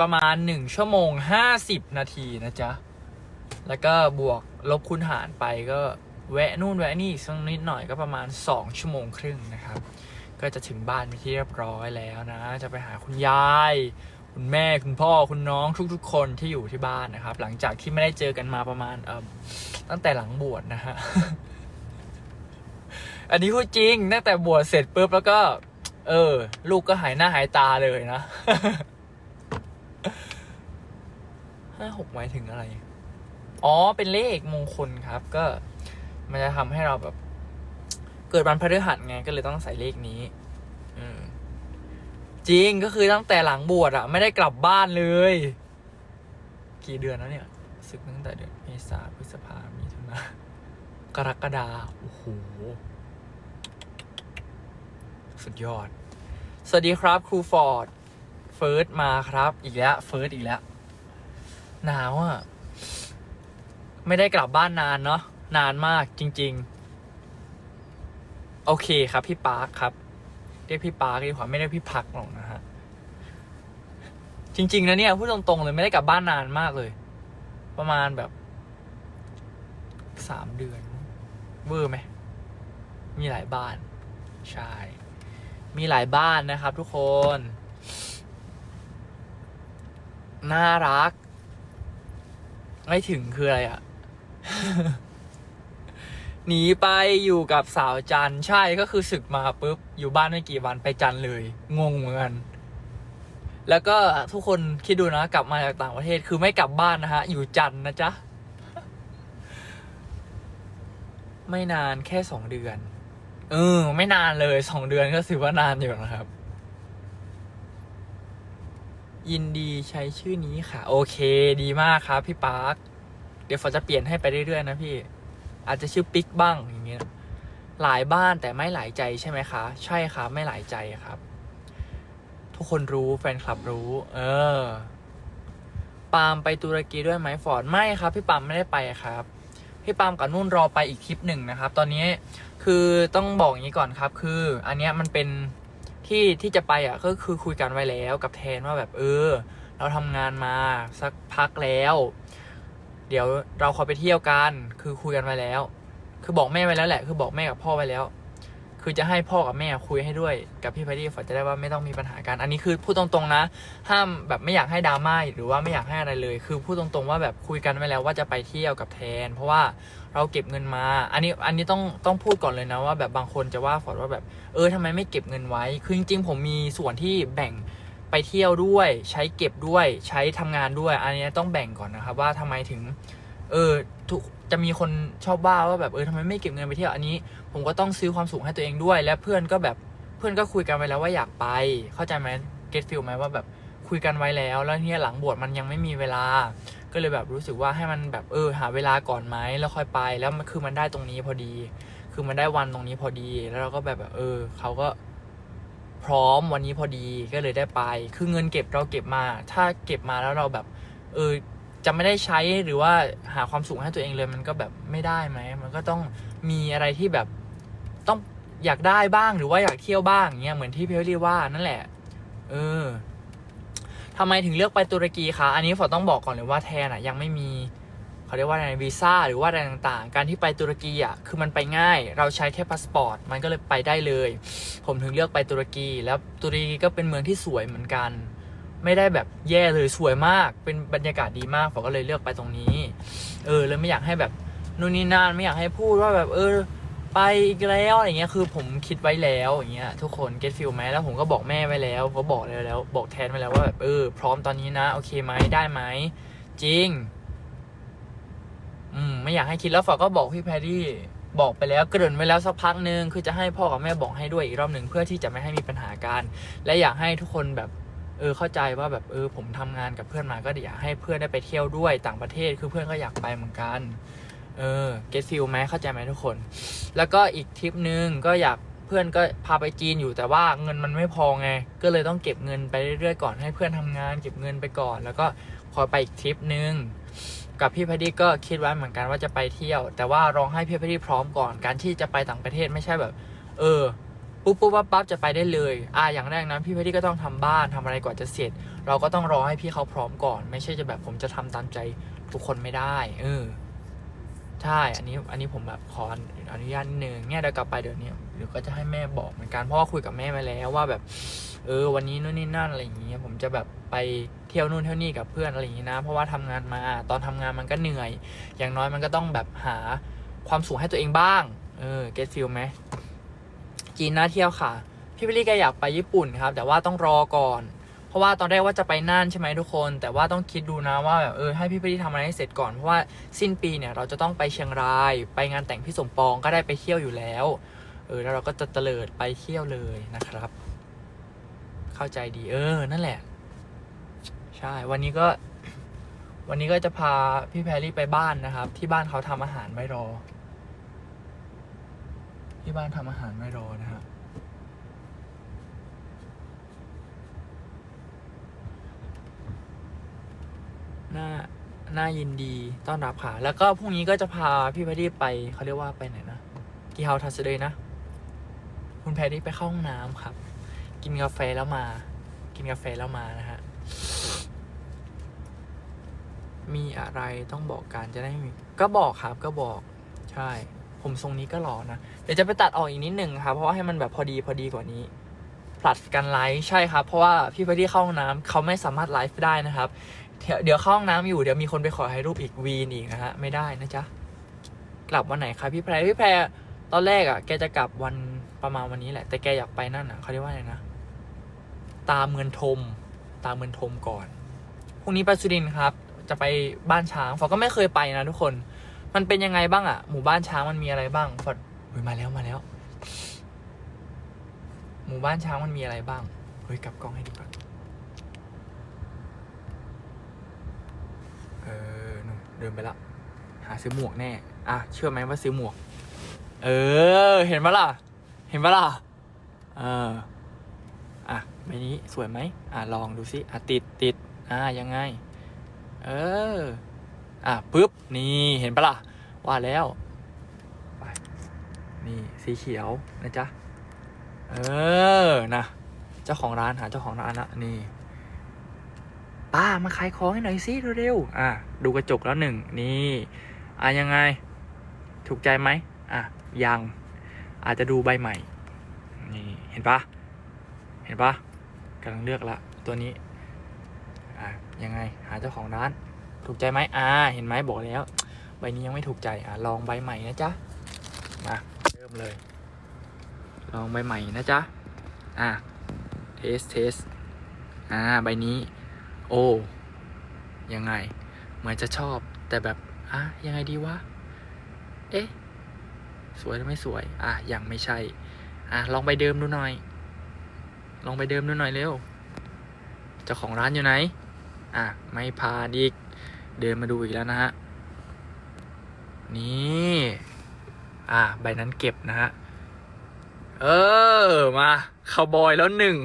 ประมาณ 1 ชั่วโมง 50 นาทีนะจ๊ะ แล้วก็บวกลบคูณหารไปก็แวะนู่นแวะนี่สักนิดหน่อยก็ประมาณ 2 ชั่วโมงครึ่งนะครับ ก็จะถึงบ้านไปที่เรียบร้อยแล้วนะ จะไปหาคุณยาย คุณแม่คุณพ่อคุณน้องทุกๆ คนที่อยู่ที่บ้านนะครับ หลังจากที่ไม่ได้เจอกันมาประมาณเออตั้งแต่หลังบวชนะฮะอันนี้พูดจริงตั้งแต่บวชเสร็จปุ๊บแล้วก็ เออ ลูกก็หายหน้าหายตาเลยนะ ห้าหกหมายถึงอะไร อ๋อ เป็นเลขมงคลครับ ก็มันจะทำให้เราแบบ เกิดวันพฤหัสไง ก็เลยต้องใส่เลขนี้ อืม จริงก็คือตั้งแต่หลังบวชอะไม่ได้กลับบ้านเลย กี่เดือนแล้วเนี่ยศึกตั้งแต่เดือนเมษาพฤษภามีถุนากรกฎาโอ้โห สุดยอด สวัสดีครับ ครูฟอร์ด เฟิร์สมาครับ อีกแล้ว เฟิร์สอีกแล้ว หนาวอะ่ะ ไม่ได้กลับบ้านนานเนาะนานมากจริง ๆ โอเคครับพี่ปาร์คครับ เรียกพี่ปาร์คดีกว่าไม่ได้พี่พักหรอกนะฮะจริง ๆ นะเนี่ยพูดตรงๆเลยไม่ได้กลับบ้านนานมากเลย ประมาณแบบสามเดือนเวอร์ไหมมีหลายบ้านใช่มีหลายบ้านนะครับทุกคน น่ารัก ไม่ถึงคืออะไรอะ่ะหนีไปอยู่กับสาวจันใช่ก็คือศึกมาปุ๊บ อยู่บ้านไม่กี่วันไปจันเลย งงเหมือนกันแล้วก็ทุกคนคิดดูนะกลับมาจากต่างประเทศคือไม่กลับบ้านนะฮะ อยู่จันนะจ๊ะ ไม่นานแค่สองเดือน เออ ไม่นานเลยสองเดือนก็ถือว่านานอยู่นะครับ ยินดีใช้ชื่อนี้ค่ะ โอเค ดีมากครับ พี่ปาร์คเดี๋ยวฝนจะเปลี่ยนให้ไปเรื่อยๆนะพี่ อาจจะชื่อปิ๊กบ้างอย่างเงี้ยหลายบ้านแต่ไม่หลายใจใช่ไหมคะ ใช่ครับไม่หลายใจครับ ทุกคนรู้แฟนคลับรู้ เออ ปาล์มไปตุรกีด้วยไหมฟอร์ดไม่ครับ พี่ปาล์มไม่ได้ไปครับพี่ปาล์มกับนุ่นรอไปอีกทริปหนึ่งนะครับ ตอนนี้คือต้องบอกอย่างนี้ก่อนครับ คือ อันนี้มันเป็น ที่ที่จะไปอะก็คือคุยกันไว้แล้วกับแทนว่าแบบเออ เราทำงานมาสักพักแล้ว เดี๋ยวเราขอไปเที่ยวกัน คือคุยกันไว้แล้ว คือบอกแม่ไว้แล้วแหละ คือบอกแม่กับพ่อไว้แล้ว คือจะให้พ่อกับแม่คุยให้ด้วยกับพี่พอดี้ฝอจะได้ว่าไม่ต้องมีปัญหากัน อันนี้คือพูดตรงๆนะ ห้ามแบบไม่อยากให้ดราม่าหรือว่าไม่อยากให้อะไรเลย คือพูดตรงๆว่าแบบคุยกันไว้แล้วว่าจะไปเที่ยวกับแทน เพราะว่าเราเก็บเงินมา อันนี้อันนี้ต้องต้องพูดก่อนเลยนะว่าแบบบางคนจะว่าฝอดว่าแบบเออทำไมไม่เก็บเงินไว้ คือจริงๆผมมีส่วนที่แบ่งไปเที่ยวด้วย ใช้เก็บด้วย ใช้ทำงานด้วย อันนี้ต้องแบ่งก่อนนะครับว่าทำไมถึง เออทุกจะมีคนชอบว่าว่าแบบเออทำไมไม่เก็บเงินไปเที่ยวอันนี้ ผมก็ต้องซื้อความสุขให้ตัวเองด้วย และเพื่อนก็แบบเพื่อนก็คุยกันไว้แล้วว่าอยากไป เข้าใจไหมเก็ตฟิลไหมว่าแบบคุยกันไว้แล้ว แล้วเนี่ยหลังบวชมันยังไม่มีเวลา ก็เลยแบบรู้สึกว่าให้มันแบบเออหาเวลาก่อนไหมแล้วค่อยไปแล้วมันคือมันได้ตรงนี้พอดี คือมันได้วันตรงนี้พอดี แล้วเราก็แบบแบบเออเขาก็พร้อมวันนี้พอดีก็เลยได้ไป คือเงินเก็บเราเก็บมา ถ้าเก็บมาแล้วเราแบบ เออ จะไม่ได้ใช้หรือว่าหาความสุขให้ตัวเองเลยมันก็แบบไม่ได้ไหม มันก็ต้องมีอะไรที่แบบต้องอยากได้บ้างหรือว่าอยากเที่ยวบ้างเงี้ยเหมือนที่เพลลี่ว่านั่นแหละ เออทำไมถึงเลือกไปตุรกีคะ อันนี้ฝอต้องบอกก่อนเลยว่าแทนอะยังไม่มีเขาเรียกว่าอะไรวีซ่าหรือว่าอะไรต่างๆ การที่ไปตุรกีอะคือมันไปง่าย เราใช้แค่พาสปอร์ตมันก็เลยไปได้เลย ผมถึงเลือกไปตุรกี แล้วตุรกีก็เป็นเมืองที่สวยเหมือนกัน ไม่ได้แบบแย่เลยสวยมาก เป็นบรรยากาศดีมากผมก็เลยเลือกไปตรงนี้ เออเลยไม่อยากให้แบบนู่นนี่นั่นไม่อยากให้พูดว่าแบบเออ ไปอีกแล้วอะไรเงี้ยคือผมคิดไว้แล้วอย่างเงี้ยทุกคนเก็ตฟิลไหมแล้วผมก็บอกแม่ไว้แล้วก็บอกเลยแล้ว บอกแทนไว้แล้วว่าแบบเออ พร้อมตอนนี้นะโอเคไหมได้ไหมจริง อืมไม่อยากให้คิดแล้วฝอก็บอกพี่แพรรี่บอกไปแล้วเกริ่นไว้แล้วสักพักหนึ่งคือจะให้พ่อกับแม่บอกให้ด้วยอีกรอบหนึ่งเพื่อที่จะไม่ให้มีปัญหากันและอยากให้ทุกคนแบบ เออเข้าใจว่าแบบเออผมทำงานกับเพื่อนมาก็อยากให้เพื่อนได้ไปเที่ยวด้วยต่างประเทศคือเพื่อนก็อยากไปเหมือนกันเออเก็ตฟิลไหมเข้าใจไหมทุกคน แล้วก็อีกทริปนึงก็อยากเพื่อนก็พาไปจีนอยู่แต่ว่าเงินมันไม่พอไง ก็เลยต้องเก็บเงินไปเรื่อยๆก่อนให้เพื่อนทำงาน เก็บเงินไปก่อน แล้วก็พอไปอีกทริปนึงกับพี่พอดีก็คิดไว้เหมือนกันว่าจะไปเที่ยว แต่ว่ารองให้พี่พอดีพร้อมก่อนการที่จะไปต่างประเทศไม่ใช่แบบ เออ ปุ๊บปุ๊บปั๊บปั๊บจะไปได้เลย อ่าอย่างแรกนะพี่เพชรก็ต้องทำบ้านทำอะไรก่อนจะเสร็จ เราก็ต้องรอให้พี่เขาพร้อมก่อน ไม่ใช่จะแบบผมจะทำตามใจทุกคนไม่ได้ เออใช่อันนี้อันนี้ผมแบบขออนุญาตนิดนึงเนี่ยเดี๋ยวกลับไปเดี๋ยวนี้เดี๋ยวก็จะให้แม่บอกเหมือนกันเพราะว่าคุยกับแม่มาแล้วว่าแบบ เออ วันนี้นู่นนี่นั่นอะไรอย่างเงี้ยผมจะแบบไปเที่ยวนู่นเที่ยวนี่กับเพื่อนอะไรอย่างงี้นะ เพราะว่าทำงานมาตอนทำงานมันก็เหนื่อย อย่างน้อยมันก็ต้องแบบหาความสุขให้ตัวเองบ้าง เออเก็ตฟิลไหม จีนน่าเที่ยวค่ะ พี่พิลี่แกอยากไปญี่ปุ่นครับ แต่ว่าต้องรอก่อน เพราะว่าตอนแรกว่าจะไปน่านใช่ไหมทุกคน แต่ว่าต้องคิดดูนะว่าแบบเออให้พี่พิลี่ทำอะไรให้เสร็จก่อน เพราะว่าสิ้นปีเนี่ยเราจะต้องไปเชียงราย ไปงานแต่งพี่สมปองก็ได้ไปเที่ยวอยู่แล้ว เออแล้วเราก็จะเตลิดไปเที่ยวเลยนะครับ เข้าใจดีเออ นั่นแหละ ใช่ วันนี้ก็ วันนี้ก็จะพาพี่แพรรี่ไปบ้านนะครับ ที่บ้านเขาทำอาหารไว้รอ ที่บ้านทำอาหารไว้รอนะครับน่าน่ายินดีต้อนรับค่ะ แล้วก็พรุ่งนี้ก็จะพาพี่แพรรี่ไปเขาเรียกว่าไปไหนนะที่เฮาทัสเดย์นะ คุณแพรรี่ไปเข้าห้องน้ำครับ กินกาแฟแล้วมา กินกาแฟแล้วมานะฮะ มีอะไรต้องบอกกันจะได้มีก็บอกครับก็บอกใช่ ผมทรงนี้ก็หล่อนะ เดี๋ยวจะไปตัดออกอีกนิดหนึ่งครับ เพราะว่าให้มันแบบพอดีพอดีกว่านี้ผลัดกันไลฟ์ใช่ครับ เพราะว่าพี่ไปที่เข้าห้องน้ำเขาไม่สามารถไลฟ์ได้นะครับ เดี๋ยวเข้าห้องน้ำอยู่เดี๋ยวมีคนไปขอให้รูปอีกวีนอีกนะฮะไม่ได้นะจ๊ะกลับวันไหนครับพี่แพรพี่แพรตอนแรกอะแกจะกลับวันประมาณวันนี้แหละ แต่แกอยากไปนั่นอะเขาเรียกว่าอะไรนะตามเมือนทม ตามเมือนทมก่อนพรุ่งนี้ไปสุรินทร์ครับ จะไปบ้านช้างฟอก็ไม่เคยไปนะทุกคน มันเป็นยังไงบ้างอะหมู่บ้านช้างมันมีอะไรบ้างฟอดเฮ้ยมาแล้วมาแล้ว หมู่บ้านช้างมันมีอะไรบ้างเฮ้ยกลับกล้องให้ดูก่อนเออนู่นเดินไปละหาซื้อหมวกแน่อะเชื่อไหมว่าซื้อหมวก เออ เห็นปะล่ะ เห็นปะล่ะเอออะใบนี้สวยไหมอะลองดูสิอะติดติดอะยังไง เออ อะปุ๊บ นี่เห็นปะล่ะว่าแล้วนี่ สีเขียวนะจ๊ะ เออ นะ เจ้าของร้านหาเจ้าของร้านละนี่ ป้ามาขายของให้หน่อยสิเร็วๆ อะ ดูกระจกแล้วหนึ่ง นี่ อะยังไง ถูกใจไหม อะ ยัง อาจจะดูใบใหม่ นี่ เห็นปะ เห็นปะกำลังเลือกละ ตัวนี้ อะ ยังไง หาเจ้าของร้าน ถูกใจไหมอ่า เห็นไหมบอกแล้ว ใบนี้ยังไม่ถูกใจอะลองใบใหม่นะจ๊ะ มาเริ่มเลย ลองใบใหม่นะจ๊ะ อะเทสเทสอ่า ใบนี้ โอ้ยังไง เหมือนจะชอบแต่แบบ อะ ยังไงดีวะ เอ๊ะ สวยหรือไม่สวย อะ ยังไม่ใช่ อะ ลองใบเดิมดูหน่อย ลองใบเดิมดูหน่อยเร็ว เจ้าของร้านอยู่ไหน อะ ไม่พาดอีก เดินมาดูอีกแล้วนะฮะ นี่ อะใบนั้นเก็บนะฮะ เออ มาคาวบอยแล้วหนึ่ง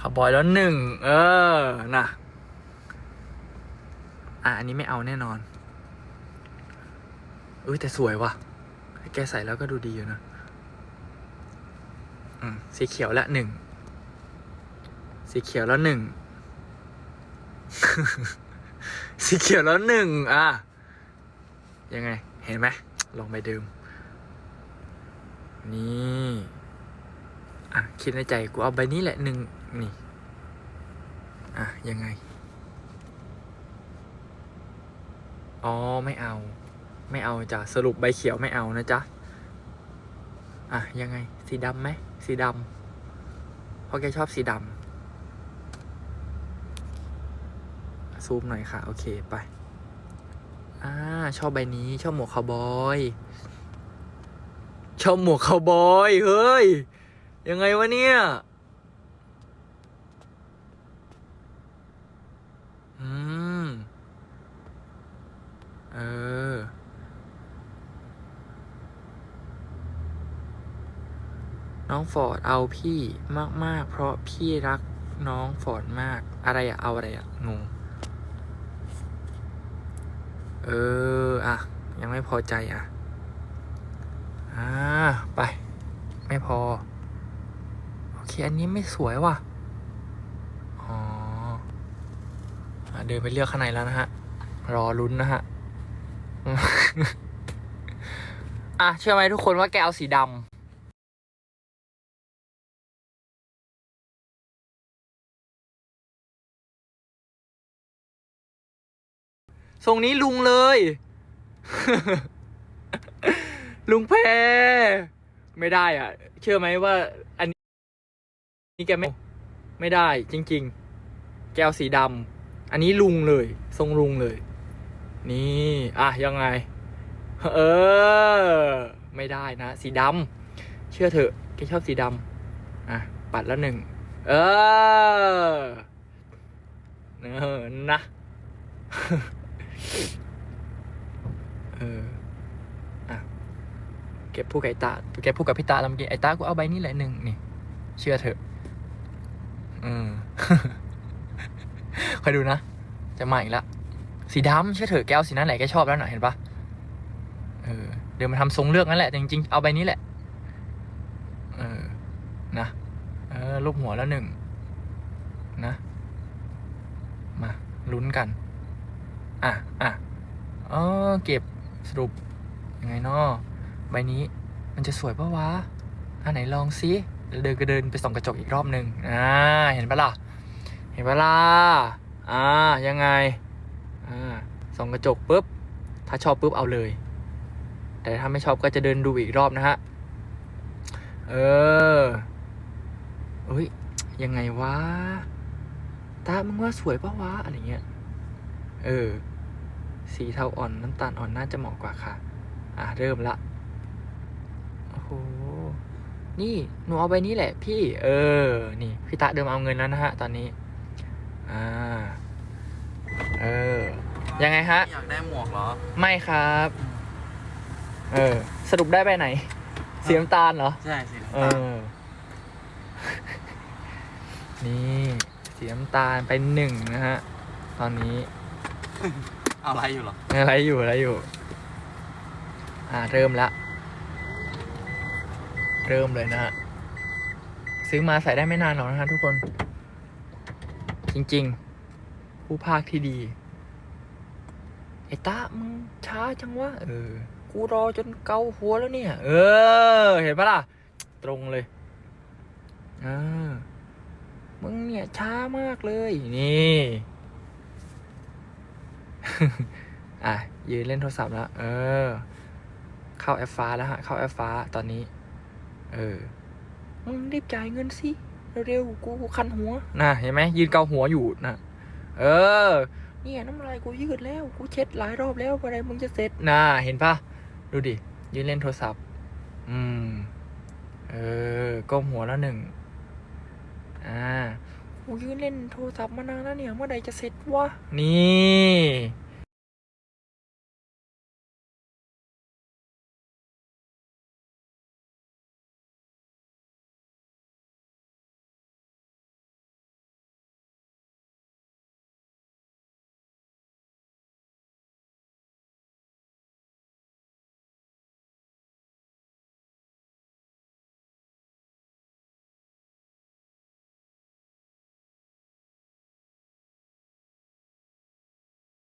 คาวบอยแล้วหนึ่ง เออ น่ะ อะ อันนี้ไม่เอาแน่นอนเอ้ยแต่สวยว่ะ แกใส่แล้วก็ดูดีอยู่นะ อืม สีเขียวละหนึ่ง สีเขียวแล้วหนึ่ง สีเขียวแล้วหนึ่งอะ ยังไง เห็นไหม ลองไปดื่ม นี่ อะ คิดในใจ กูเอาใบนี้แหละหนึ่งนี่ อะ ยังไง อ๋อ ไม่เอา ไม่เอาจ้ะ สรุปใบเขียวไม่เอานะจ๊ะ อะ ยังไง สีดำไหม สีดำเพราะแกชอบสีดำ ซูมหน่อยค่ะ โอเคไป อ่า ชอบใบนี้ชอบหมวกคาวบอย ชอบหมวกคาวบอย เฮ้ย ยังไงวะเนี่ย อืม เออ น้องฟอร์ดเอาพี่มาก ๆ เพราะพี่รักน้องฟอร์ดมาก อะไรอะเอาอะไรอะงง เออ อะ ยังไม่พอใจอะ อ่า ไป ไม่พอ โอเค อันนี้ไม่สวยว่ะ อ๋ออะเดินไปเลือกข้างในแล้วนะฮะ รอลุ้นนะฮะ อะ เชื่อไหมทุกคนว่าแกเอาสีดำ ทรงนี้ลุงเลย ลุงแพไม่ได้อะ เชื่อไหมว่า อันนี้แกไม่ ไม่ได้ จริง ๆ แกวสีดำอันนี้ลุงเลย ทรงลุงเลย นี่ อะ ยังไง เออ ไม่ได้นะ สีดำเชื่อเถอะแกชอบสีดำอะ ปัดแล้วหนึ่ง เออ เออ นะ เออ อะ เก็บพูดกับไอ้ตาแกพูดกับพี่ตาแล้วเมื่อกี้ไอ้ตากูเอาใบนี้แหละหนึ่งนี่ เชื่อเถอะ อืมคอยดูนะ จะมาอีกละ สีดำเชื่อเถอะแกเอาสีนั้นแหละแกชอบแล้วหน่อยเห็นปะเออ เดี๋ยวมาทำทรงเลือกนั่นแหละแต่จริงๆ เอาใบนี้แหละ เออ นะ เออ ลูกหัวแล้วหนึ่ง นะ มาลุ้นกัน อะอะอ๋อเก็บสรุปยังไงเนาะใบนี้มันจะสวยปะวะอันไหนลองซิเดินก็เดินไปส่องกระจกอีกรอบหนึ่งอ่าเห็นปะล่ะเห็นปะล่ะอ่ายังไงอ่าส่องกระจกปุ๊บถ้าชอบปุ๊บเอาเลย แต่ถ้าไม่ชอบก็จะเดินดูอีกรอบนะฮะเออเอ้ยยังไงวะตามึงว่าสวยปะวะอะไรเงี้ย เออ สีเทาอ่อนน้ำตาลอ่อนน่าจะเหมาะกว่าค่ะ อะ เริ่มละ โอ้โห นี่หนูเอาใบนี้แหละพี่ เออ นี่ พี่ตาเดิมเอาเงินแล้วนะฮะ ตอนนี้ อ่า เออ ยังไงฮะ อยากได้หมวกเหรอ ไม่ครับ เออ สรุปได้ไปไหนสีน้ำตาลเหรอ ใช่สิเออ นี่สีน้ำตาลไปหนึ่งนะฮะ ตอนนี้ เอาอะไรอยู่หรอ อะไรอยู่อะไรอยู่ อ่าเริ่มละ เริ่มเลยนะฮะ ซื้อมาใส่ได้ไม่นานหรอกนะฮะทุกคน จริงๆ ผู้ภาคที่ดี ไอ้ตามึงช้าจังวะ เออ กูรอจนเกาหัวแล้วเนี่ย เออ เห็นปะล่ะ ตรงเลยอ่ามึงเนี่ยช้ามากเลย นี่ อะยืนเล่นโทรศัพท์แล้ว เออ เข้าแอปฟ้าแล้วฮะ เข้าแอปฟ้าตอนนี้ เออ มึงรีบจ่ายเงินสิ เร็วๆ กูคันหัว น่ะ เห็นไหมยืนเกาหัวอยู่น่ะเออ เนี่ยน้ำลายกูยืดแล้ว กูเช็ดหลายรอบแล้วเมื่อไหรมึงจะเสร็จ น่ะ เห็นปะดูดิ ยืนเล่นโทรศัพท์ อืม เออ ก้มหัวแล้วหนึ่ง อ่ากูยืนเล่นโทรศัพท์มานานแล้วเนี่ย เมื่อใดจะเสร็จวะ นี่